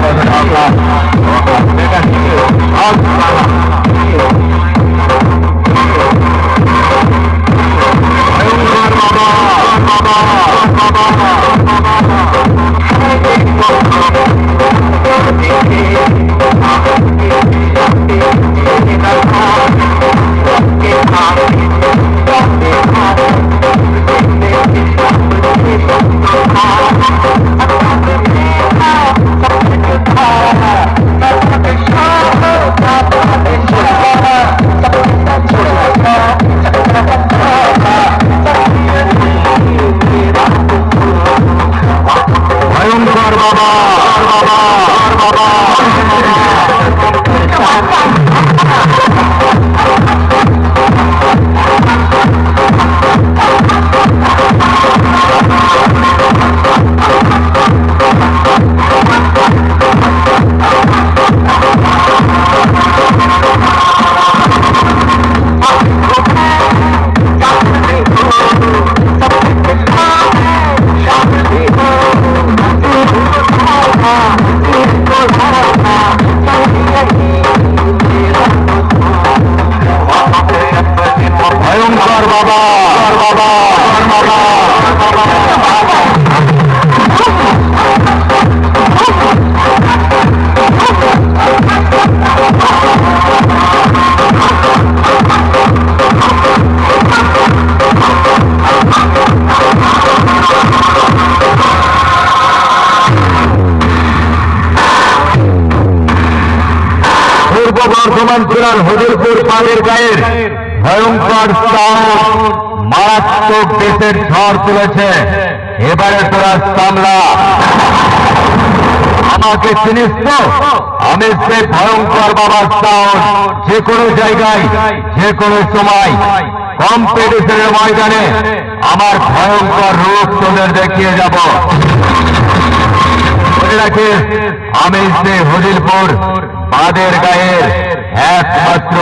ভয়ঙ্কর ভয়ঙ্কর বাবা বাবা বাবা পূর্ব বর্ধমান জেলার হদিরপুর পাড়ের গায়ের ভয়ঙ্কর সাউন্ড মারাত্মক দেশের ঝড় তুলেছে। এবারে তোরা সামলা। আমাকে চিনিস তো? আমি সে ভয়ঙ্কর বাবার সাউন্ড যে কোনো জায়গায়, যে কোনো সময় কম্পিটিশনের ময়দানে আমার ভয়ঙ্কর রূপ তোদের দেখিয়ে যাব। মনে আমি সে হদিলপুর বাদের গায়ের একমাত্র